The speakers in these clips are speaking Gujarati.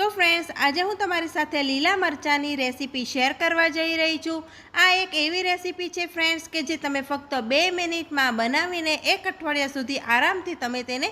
તો ફ્રેન્ડ્સ આજે હું તમારી સાથે લીલા મરચાંની રેસીપી શેર કરવા જઈ રહી છું. આ એક એવી રેસીપી છે ફ્રેન્ડ્સ કે જે તમે ફક્ત બે મિનિટમાં બનાવીને એક અઠવાડિયા સુધી આરામથી તમે તેને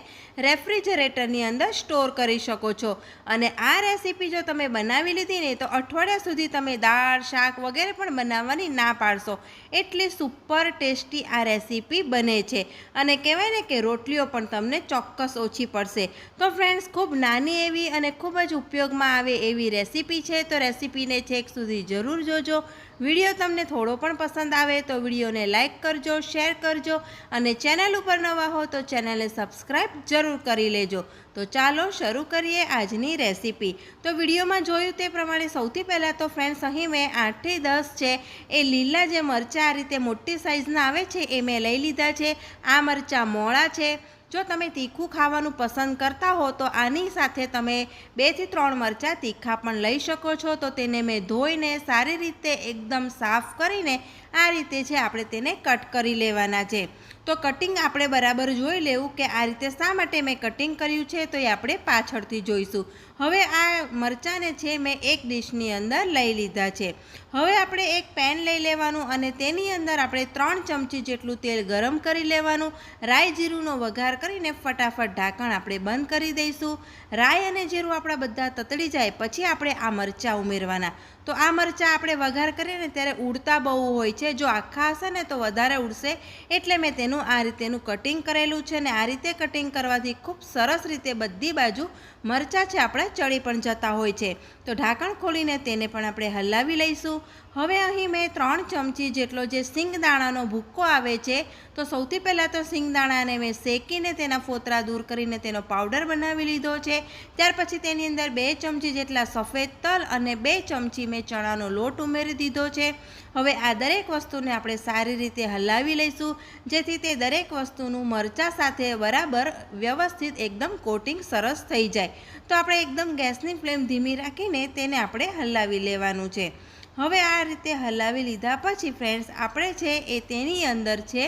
રેફ્રિજરેટરની અંદર સ્ટોર કરી શકો છો. અને આ રેસીપી જો તમે બનાવી લીધી ને, તો અઠવાડિયા સુધી તમે દાળ, શાક વગેરે પણ બનાવવાની ના પાડશો. એટલી સુપર ટેસ્ટી આ રેસીપી બને છે. અને કહેવાય ને કે રોટલીઓ પણ તમને ચોક્કસ ઓછી પડશે. તો ફ્રેન્ડ્સ ખૂબ નાની એવી અને ખૂબ જ ઉપયોગમાં આવે એવી રેસીપી છે, તો રેસીપીને છેક સુધી જરૂર જોજો. વીડિયો તમને થોડો પણ પસંદ આવે તો વિડીયોને લાઇક કરજો, શેર કરજો અને ચેનલ ઉપર નવા હો તો ચેનલને સબસ્ક્રાઈબ જરૂર કરી લેજો. તો ચાલો શરૂ કરીએ આજની રેસીપી. તો વિડીયોમાં જોયું તે પ્રમાણે સૌથી પહેલાં તો ફ્રેન્ડ્સ અહીં મેં આઠથી દસ છે, એ લીલા જે મરચાં આ રીતે મોટી સાઇઝના આવે છે, એ મેં લઈ લીધા છે. આ મરચાં મોળા છે જો તમે તીખું ખાવાનું પસંદ કરતા હો, તો આની સાથે તમે બેથી ત્રણ મરચાં તીખા પણ લઈ શકો છો. તો તેને મેં ધોઈને સારી રીતે એકદમ સાફ કરીને આ રીતે છે આપણે તેને કટ કરી લેવાના છે. તો કટિંગ આપણે બરાબર જોઈ લેવું કે આ રીતે શા માટે મેં કટિંગ કર્યું છે તો એ આપણે પાછળથી જોઈશું. હવે આ મરચાંને છે મેં એક ડીશની અંદર લઈ લીધા છે. હવે આપણે એક પેન લઈ લેવાનું અને તેની અંદર આપણે ત્રણ ચમચી જેટલું તેલ ગરમ કરી લેવાનું. રાઈ જીરુંનો વઘાર કરીને ફટાફટ ઢાંકણ આપણે બંધ કરી દઈશું. રાઈ અને જીરું આપણા બધા તતડી જાય, પછી આપણે આ મરચાં ઉમેરવાના. તો આ મરચાં આપણે વઘાર કરીએ ને ત્યારે ઉડતા બહુ હોય છે. જો આખા હશે ને તો વધારે ઉડશે. એટલે મેં તેનું આ રીતેનું કટિંગ કરેલું છે ને આ રીતે કટિંગ કરવાથી ખૂબ સરસ રીતે બધી બાજુ મરચાં છે આપણે ચડી પણ જતા હોય છે. તો ઢાંકણ ખોલીને તેને પણ આપણે હલાવી લઈશું. હવે અહીં મેં ત્રણ ચમચી જેટલો જે સિંગદાણાનો ભૂક્કો આવે છે, તો સૌથી પહેલાં તો સિંગદાણાને મેં શેકીને તેના ફોતરા દૂર કરીને તેનો પાવડર બનાવી લીધો છે. ત્યાર પછી તેની અંદર બે ચમચી જેટલા સફેદ તલ અને બે ચમચી મેં ચણાનો લોટ ઉમેરી દીધો છે. હવે આ દરેક વસ્તુને આપણે સારી રીતે હલાવી લઈશું, જેથી તે દરેક વસ્તુનું મરચાં સાથે બરાબર વ્યવસ્થિત એકદમ કોટિંગ સરસ થઈ જાય. તો આપણે એકદમ ગેસની ફ્લેમ ધીમી રાખીને તેને આપણે હલાવી લેવાનું છે. હવે આ રીતે હલાવી લીધા પછી ફ્રેન્ડ્સ, આપણે છે એ તેની અંદર છે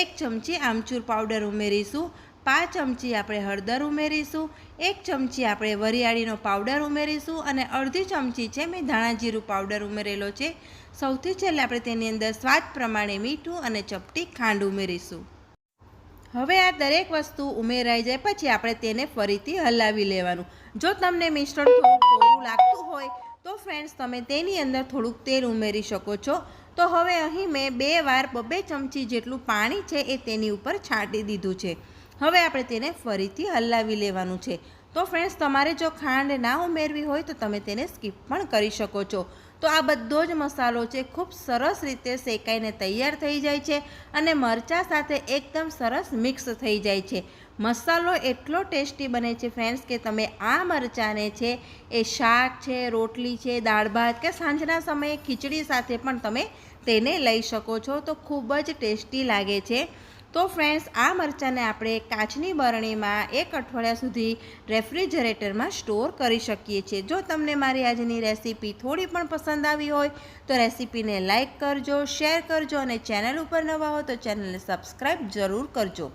એક ચમચી આમચૂર પાવડર ઉમેરીશું. પાંચ ચમચી આપણે હળદર ઉમેરીશું, એક ચમચી આપણે વરિયાળીનો પાવડર ઉમેરીશું અને અડધી ચમચી છે મેં ધાણા જીરું પાવડર ઉમેરેલો છે. સૌથી છેલ્લે આપણે તેની અંદર સ્વાદ પ્રમાણે મીઠું અને ચપટી ખાંડ ઉમેરીશું. હવે આ દરેક વસ્તુ ઉમેરાઈ જાય પછી આપણે તેને ફરીથી હલાવી લેવાનું. જો તમને મિશ્રણ થોડું કોરું લાગતું હોય તો ફ્રેન્ડ્સ તમે તેની અંદર થોડુંક તેલ ઉમેરી શકો છો. તો હવે અહીં મેં બે વાર બબે ચમચી જેટલું પાણી છે એ તેની ઉપર છાંટી દીધું છે. હવે આપણે તેને ફરીથી હલાવી લેવાનું છે. તો ફ્રેન્ડ્સ તમારે જો ખાંડ ના ઉમેરવી હોય તો તમે તેને સ્કીપ પણ કરી શકો છો. તો આ બધો જ મસાલો છે, ખૂબ સરસ રીતે શેકાઈને તૈયાર થઈ જાય છે અને મરચાં સાથે એકદમ સરસ મિક્સ થઈ જાય છે. મસાલો એટલો ટેસ્ટી બને છે ફ્રેન્ડ્સ કે તમે આ મરચાંને છે, એ શાક છે, રોટલી છે, દાળ ભાત કે સાંજના સમયે ખીચડી સાથે પણ તમે તેને લઈ શકો છો. તો ખૂબ જ ટેસ્ટી લાગે છે. તો ફ્રેન્ડ્સ આ મરચાંને આપણે કાચની બરણીમાં એક અઠવાડિયા સુધી રેફ્રિજરેટરમાં સ્ટોર કરી શકીએ છીએ. જો તમને મારી આજની રેસીપી થોડી પણ પસંદ આવી હોય, તો રેસીપીને લાઇક કરજો, શેર કરજો અને ચેનલ ઉપર નવા હો તો ચેનલને સબસ્ક્રાઈબ જરૂર કરજો.